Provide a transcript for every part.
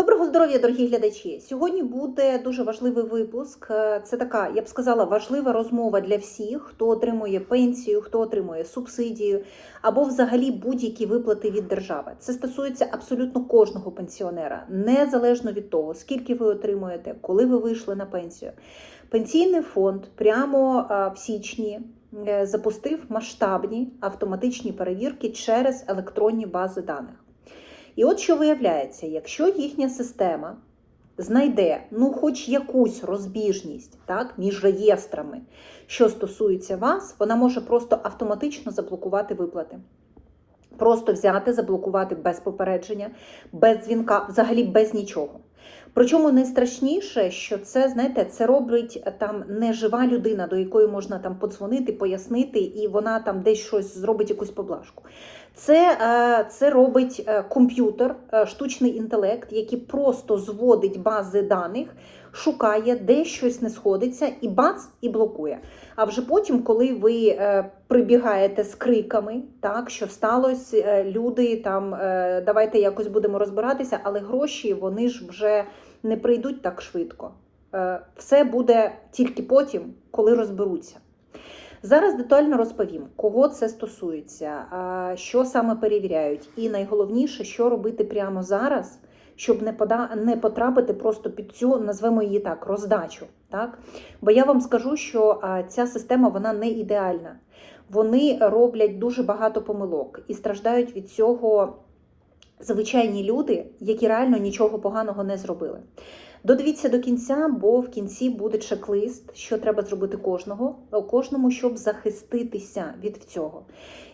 Доброго здоров'я, дорогі глядачі! Сьогодні буде дуже важливий випуск. Е, Це така, я б сказала, важлива розмова для всіх, хто отримує пенсію, хто отримує субсидію або взагалі будь-які виплати від держави. Це стосується абсолютно кожного пенсіонера, незалежно від того, скільки ви отримуєте, коли ви вийшли на пенсію. Пенсійний фонд прямо в січні е, запустив масштабні автоматичні перевірки через електронні бази даних. І от що виявляється, якщо їхня система знайде ну, хоч якусь розбіжність так, між реєстрами, що стосується вас, вона може просто автоматично заблокувати виплати. Просто взяти, заблокувати без попередження, без дзвінка, взагалі без нічого. Причому найстрашніше, що це, знаєте, це робить там не жива людина, до якої можна там подзвонити, пояснити, і вона там десь щось зробить якусь поблажку. Це, е, це робить е, комп'ютер, е, штучний інтелект, який просто зводить бази даних, шукає, де щось не сходиться, і бац, і блокує. А вже потім, коли ви прибігаєте з криками, так що сталося, люди там давайте якось будемо розбиратися, але гроші вони ж вже не прийдуть так швидко. Е, Все буде тільки потім, коли розберуться. Зараз детально розповім, кого це стосується, що саме перевіряють, і найголовніше, що робити прямо зараз, щоб не не потрапити просто під цю, назвемо її так, роздачу. Так? Бо я вам скажу, що ця система вона не ідеальна. Вони роблять дуже багато помилок і страждають від цього звичайні люди, які реально нічого поганого не зробили. Додивіться до кінця, бо в кінці буде чек-лист, що треба зробити кожного, кожному, щоб захиститися від цього.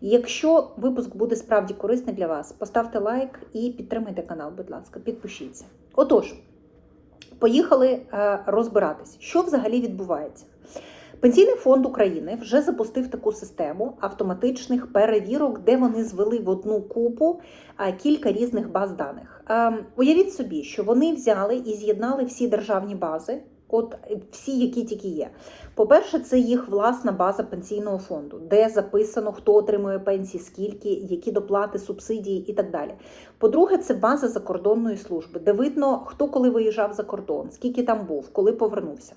Якщо випуск буде справді корисний для вас, поставте лайк і підтримайте канал, будь ласка, підпишіться. Отож, поїхали е, розбиратись, що взагалі відбувається. Пенсійний фонд України вже запустив таку систему автоматичних перевірок, де вони звели в одну купу кілька різних баз даних. Уявіть собі, що вони взяли і з'єднали всі державні бази. От всі, які тільки є. По-перше, це їх власна база пенсійного фонду, де записано, хто отримує пенсії, скільки, які доплати, субсидії і так далі. По-друге, це база закордонної служби, де видно, хто коли виїжджав за кордон, скільки там був, коли повернувся.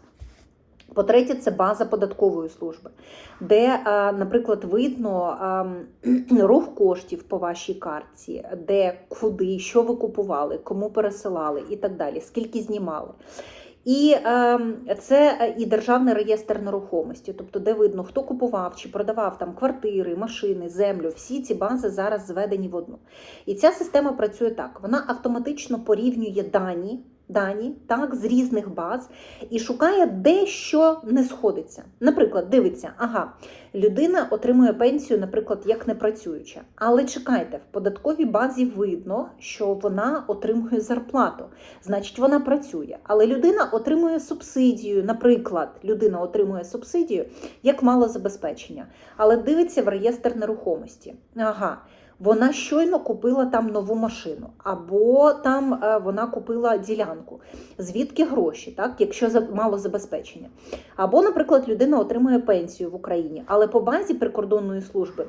По-третє, це база податкової служби, де, е, наприклад, видно ем, рух коштів по вашій картці, де куди, що ви купували, кому пересилали і так далі, скільки знімали. І е, це і державний реєстр нерухомості, тобто де видно, хто купував чи продавав там квартири, машини, землю. Всі ці бази зараз зведені в одну. І ця система працює так: вона автоматично порівнює дані. Дані так з різних баз і шукає де що не сходиться. Наприклад, дивиться, ага, людина отримує пенсію, наприклад, як непрацююча. Але чекайте, в податковій базі видно, що вона отримує зарплату, значить, вона працює. Але людина отримує субсидію. Наприклад, людина отримує субсидію як малозабезпечення, але дивиться в реєстр нерухомості. Ага. Вона щойно купила там нову машину, або там е, вона купила ділянку. Звідки гроші, так, якщо мало забезпечення. Або, наприклад, людина отримує пенсію в Україні, але по базі прикордонної служби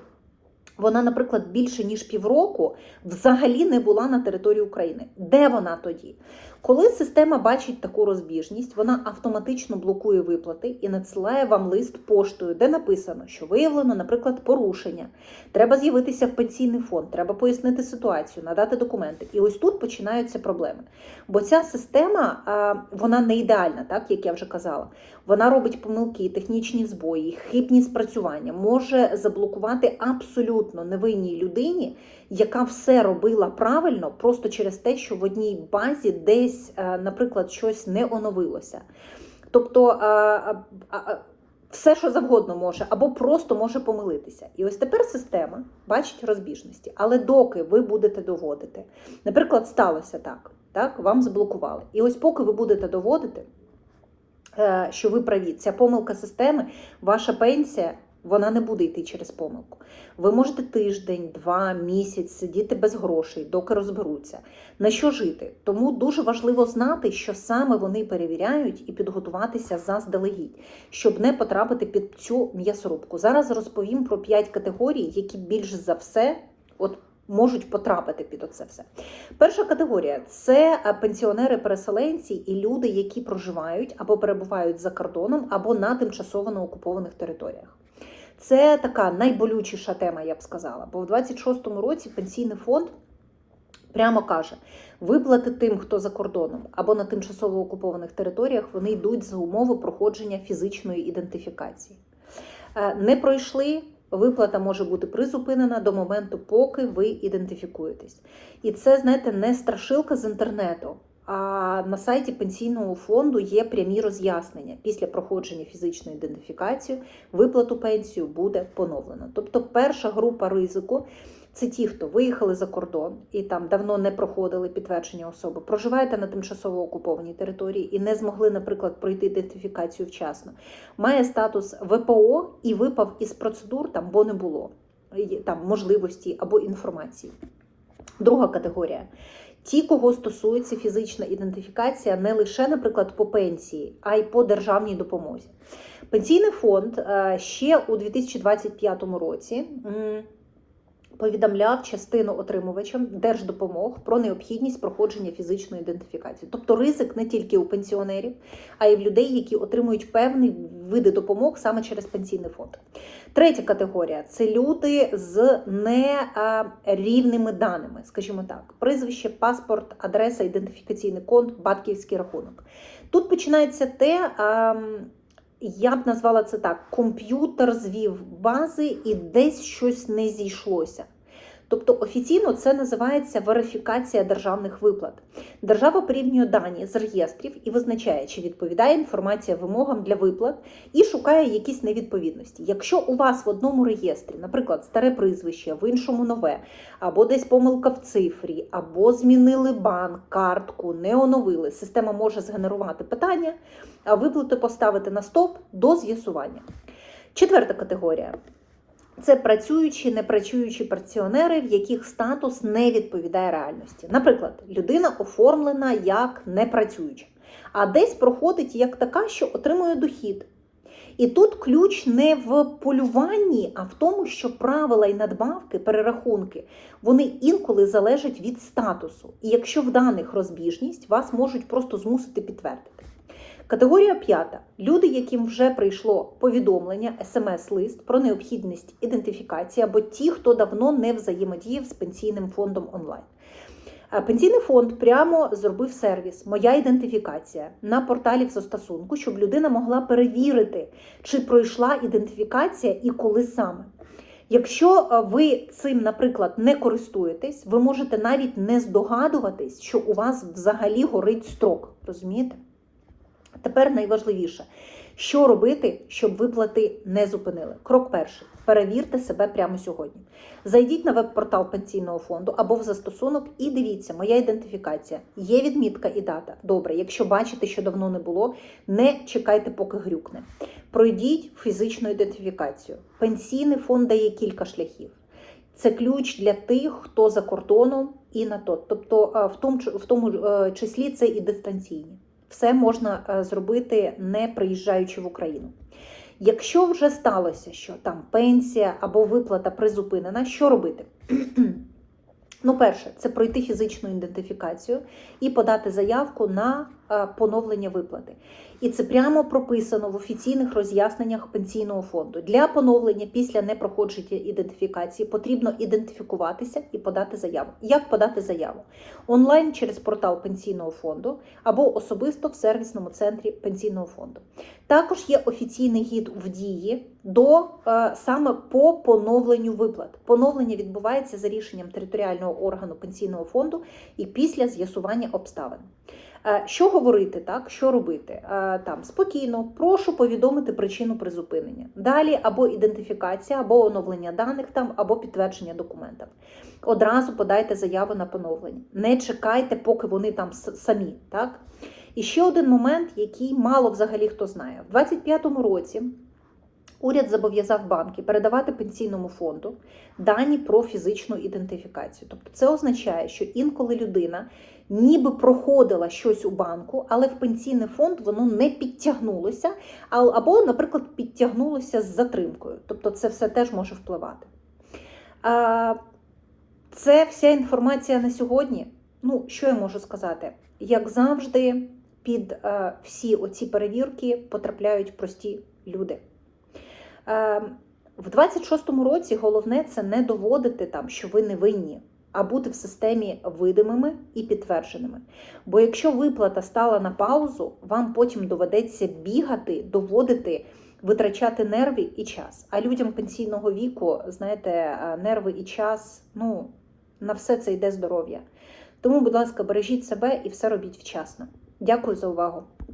вона, наприклад, більше ніж півроку взагалі не була на території України. Де вона тоді? Коли система бачить таку розбіжність, вона автоматично блокує виплати і надсилає вам лист поштою, де написано, що виявлено, наприклад, порушення. Треба з'явитися в пенсійний фонд, треба пояснити ситуацію, надати документи. І ось тут починаються проблеми. Бо ця система вона не ідеальна, так як я вже казала. Вона робить помилки, технічні збої, хибні спрацювання, може заблокувати абсолютно невинній людині, яка все робила правильно, просто через те, що в одній базі десь, е, наприклад, щось не оновилося. Тобто а, а, все, що завгодно може, або просто може помилитися. І ось тепер система бачить розбіжності. Але доки ви будете доводити, наприклад, сталося так, так, вам заблокували. І ось поки ви будете доводити, е, що ви праві, ця помилка системи, ваша пенсія. Вона не буде йти через помилку. Ви можете тиждень, два, місяць сидіти без грошей, доки розберуться. На що жити? Тому дуже важливо знати, що саме вони перевіряють, і підготуватися заздалегідь, щоб не потрапити під цю м'ясорубку. Зараз розповім про 5 категорій, які більш за все, от можуть потрапити під оце все. Перша категорія це е, пенсіонери-переселенці і люди, які проживають або перебувають за кордоном, або на тимчасово на окупованих територіях. Це така найболючіша тема, я б сказала. Бо в 26-му році пенсійний фонд прямо каже: виплати тим, хто за кордоном або на тимчасово окупованих територіях, вони йдуть за умови проходження фізичної ідентифікації. Е, Не пройшли. Виплата може бути призупинена до моменту, поки ви ідентифікуєтесь. І це, знаєте, не страшилка з інтернету. А на сайті пенсійного фонду є прямі роз'яснення. Після проходження фізичної ідентифікації виплату пенсію буде поновлено. Тобто, перша група ризику це ті, хто виїхали за кордон і там давно не проходили підтвердження особи, проживаєте на тимчасово окупованій території і не змогли, наприклад, пройти ідентифікацію вчасно. Має статус ВПО і випав із процедур там, бо не було там можливості або інформації. Друга категорія. Ті, кого стосується фізична ідентифікація не лише, наприклад, по пенсії, а й по державній допомозі. Пенсійний фонд е, ще у 2025 році повідомляв частину отримувачам держдопомог про необхідність проходження фізичної ідентифікації. Тобто ризик не тільки у пенсіонерів, а й в людей, які отримують певні види допомог саме через пенсійний фонд. Третя категорія це люди з нерівними даними, скажімо так, прізвище, паспорт, адреса, ідентифікаційний код, батьківський рахунок. Тут починається те. Я б назвала це так: комп'ютер звів бази і десь щось не зійшлося. Тобто офіційно це називається верифікація державних виплат. Держава порівнює дані з реєстрів і визначає, чи відповідає інформація вимогам для виплат і шукає якісь невідповідності. Якщо у вас в одному реєстрі, наприклад, старе прізвище, в іншому нове, або десь помилка в цифрі, або змінили банк, картку, не оновили, система може згенерувати питання, а виплати поставити на стоп до з'ясування. Четверта категорія. Це працюючі, непрацюючі пенсіонери, в яких статус не відповідає реальності. Наприклад, людина оформлена як непрацююча, а десь проходить як така, що отримує дохід. І тут ключ не в полюванні, а в тому, що правила і надбавки, перерахунки, вони інколи залежать від статусу. І якщо в даних розбіжність, вас можуть просто змусити підтвердити. Категорія п'ята люди, яким вже прийшло повідомлення, смс-лист про необхідність ідентифікації, або ті, хто давно не взаємодіяв з пенсійним фондом онлайн. Пенсійний фонд прямо зробив сервіс Моя ідентифікація на порталі в застосунку, щоб людина могла перевірити, чи пройшла ідентифікація і коли саме. Якщо е, ви цим, наприклад, не користуєтесь, ви можете навіть не здогадуватись, що у вас взагалі горить строк. Розумієте? Тепер найважливіше, що робити, щоб виплати не зупинили. Крок перший. Перевірте себе прямо сьогодні. Зайдіть на веб-портал пенсійного фонду або в застосунок і дивіться, моя ідентифікація. Є відмітка і дата. Добре, якщо бачите, що давно не було, не чекайте, поки грюкне. Пройдіть фізичну ідентифікацію. Пенсійний фонд дає кілька шляхів. Це ключ для тих, хто за кордоном і на то. Тобто, в тому, в тому е, числі це і дистанційні. Все можна е, зробити, не приїжджаючи в Україну. Якщо вже сталося, що там пенсія або виплата призупинена, що робити? Ну, перше, це пройти фізичну ідентифікацію і подати заявку на поновлення виплати. І це прямо прописано в офіційних роз'ясненнях пенсійного фонду. Для поновлення після непроходження ідентифікації потрібно ідентифікуватися і подати заяву. Як подати заяву? Онлайн через портал пенсійного фонду або особисто в сервісному центрі пенсійного фонду. Також є офіційний гід в дії до е, саме по поновленню виплат. Поновлення відбувається за рішенням територіального органу пенсійного фонду і після з'ясування обставин. Е, Що говорити, так? Що робити? Е, Там спокійно, прошу повідомити причину призупинення. Далі або ідентифікація, або оновлення даних там, або підтвердження документів. Одразу подайте заяву на поновлення. Не чекайте, поки вони там самі. Так? І ще один момент, який мало взагалі хто знає. В 2025 році уряд зобов'язав банки передавати пенсійному фонду дані про фізичну ідентифікацію. Тобто це означає, що інколи людина ніби проходила щось у банку, але в пенсійний фонд воно не підтягнулося, або, наприклад, підтягнулося з затримкою. Тобто це все теж може впливати. Це вся інформація на сьогодні. Ну, що я можу сказати? Як завжди, під е, всі оці перевірки потрапляють прості люди. Е, в 26-му році головне це не доводити там, що ви не винні, а бути в системі видимими і підтвердженими. Бо якщо виплата стала на паузу, вам потім доведеться бігати, доводити, витрачати нерви і час. А людям пенсійного віку, знаєте, е, нерви і час, ну, на все це йде здоров'я. Тому, будь ласка, бережіть себе і все робіть вчасно. Дякую за увагу.